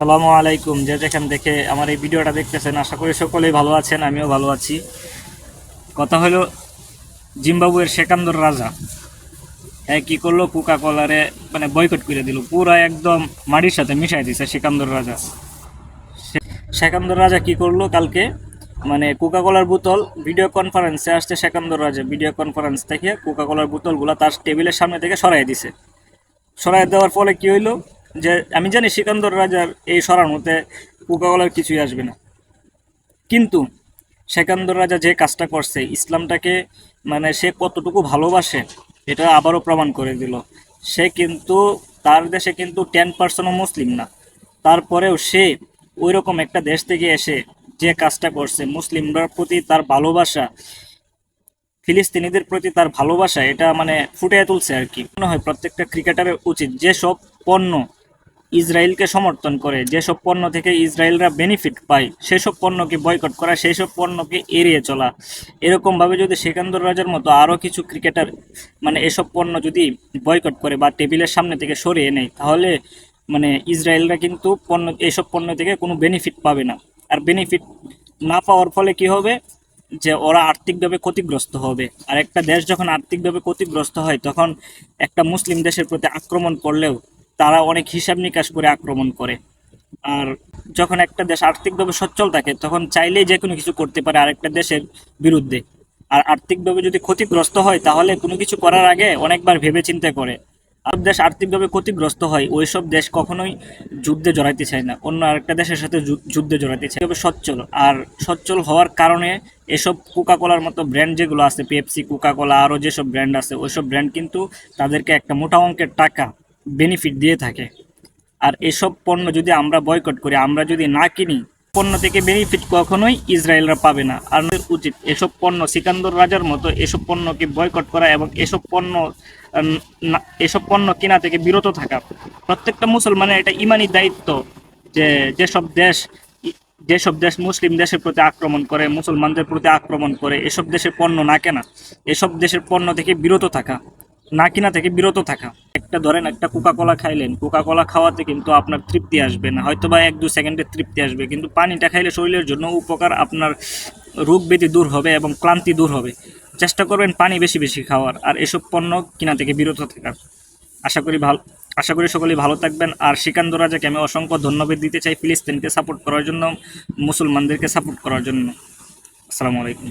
সালামু আলাইকুম। যে যেখান থেকে আমার এই ভিডিওটা দেখতেছেন, আশা করি সকলেই ভালো আছেন, আমিও ভালো আছি। কথা হলো, জিম্বাবুয়ের সেকান্দর রাজা হ্যাঁ কী করল? কোকা কলারে মানে বয়কট করে দিল। পুরো একদম মাটির সাথে মিশাই দিছে সেকান্দর রাজা। সেকান্দর রাজা কি করল কালকে? মানে কোকা কলার বোতল ভিডিও কনফারেন্সে আসছে সেকান্দর রাজা। ভিডিও কনফারেন্স থেকে কোকা কলার বোতলগুলো তার টেবিলের সামনে থেকে সরাই দিছে। সরাই দেওয়ার ফলে কি হইল? যে আমি জানি সিকান্দর রাজার এই সরার সরানোতে কোকাকলার কিছুই আসবে না। কিন্তু সেকান্দর রাজা যে কাজটা করছে, ইসলামটাকে মানে সে কতটুকু ভালোবাসে, এটা আবারও প্রমাণ করে দিল। সে কিন্তু, তার দেশে কিন্তু টেন পার্সেন্টও মুসলিম না। তারপরেও সে ওই রকম একটা দেশ থেকে এসে যে কাজটা করছে মুসলিমদের প্রতি তার ভালোবাসা, ফিলিস্তিনিদের প্রতি তার ভালোবাসা, এটা মানে ফুটিয়ে তুলছে আর কি। মনে হয় প্রত্যেকটা ক্রিকেটারের উচিত যেসব পণ্য ইসরায়েলকে সমর্থন করে। যেসব পণ্য থেকে ইসরায়েলরা বেনিফিট পায়, সেসব পণ্যকে বয়কট করা সেই সব পণ্যকে এড়িয়ে চলা। এরকমভাবে যদি সেকান্দর রাজার মতো আরও কিছু ক্রিকেটার মানে এসব পণ্য যদি বয়কট করে বা টেবিলের সামনে থেকে সরিয়ে নেয়, তাহলে মানে ইসরায়েলরা কিন্তু পণ্য, এসব পণ্য থেকে কোনো বেনিফিট পাবে না। আর বেনিফিট না পাওয়ার ফলে কি হবে? যে ওরা আর্থিকভাবে ক্ষতিগ্রস্ত হবে। আর একটা দেশ যখন আর্থিকভাবে ক্ষতিগ্রস্ত হয়, তখন একটা মুসলিম দেশের প্রতি আক্রমণ করলেও তারা অনেক হিসাব নিকাশ করে আক্রমণ করে। আর যখন একটা দেশ আর্থিকভাবে সচ্ছল থাকে, তখন চাইলেই যে কোনো কিছু করতে পারে আরেকটা দেশের বিরুদ্ধে। আর আর্থিকভাবে যদি ক্ষতিগ্রস্ত হয়, তাহলে কোনো কিছু করার আগে অনেকবার ভেবে চিন্তা করে। আর দেশ আর্থিকভাবে ক্ষতিগ্রস্ত হয় ওই সব দেশ কখনোই যুদ্ধে জড়াইতে চায় না। অন্য আরেকটা দেশের সাথে যুদ্ধে জড়াইতে চায়। তবে সচ্ছল। আর সচ্ছল হওয়ার কারণে এসব কোকাকোলার মতো ব্র্যান্ড যেগুলো আছে পেপসি কোকাকোলা আরও যেসব ব্র্যান্ড আছে, ওইসব ব্র্যান্ড কিন্তু তাদেরকে একটা মোটা অঙ্কের টাকা বেনিফিট দিয়ে থাকে। আর এসব পণ্য যদি আমরা বয়কট করি, আমরা যদি না কিনি, পণ্য থেকে বেনিফিট কখনোই ইসরায়েলরা পাবে না। আর উচিত এসব পণ্য সিকান্দর রাজার মতো এসব পণ্যকে বয়কট করা এবং এসব পণ্য এসব পণ্য কেনা থেকে বিরত থাকা। প্রত্যেকটা মুসলমানের এটা ইমানি দায়িত্ব যে, যেসব দেশ যেসব দেশ মুসলিম দেশের প্রতি আক্রমণ করে, মুসলমানদের প্রতি আক্রমণ করে, এসব দেশের পণ্য না কেনা, এসব দেশের পণ্য থেকে বিরত থাকা। না কিনা থেকে বিরত থাকা। একটা ধরেন একটা কোকা কোলা খাইলেন কোকা কোলা খাওয়াতে কিন্তু আপনার তৃপ্তি আসবে না। হয়তো বা এক দু সেকেন্ডের তৃপ্তি আসবে, কিন্তু পানিটা খাইলে শরীরের জন্য উপকার আপনার রোগ ব্যাধি দূর হবে এবং ক্লান্তি দূর হবে। চেষ্টা করবেন পানি বেশি বেশি খাওয়ার, আর এসব পণ্য কিনা থেকে বিরত থাকার। আশা করি ভালো, আশা করি সকলেই ভালো থাকবেন। আর শ্রীকান্ত রাজাকে আমি অসংখ্য ধন্যবাদ দিতে চাই ফিলিস্তিনকে সাপোর্ট করার জন্য, মুসলমানদেরকে সাপোর্ট করার জন্য। আসসালামু আলাইকুম।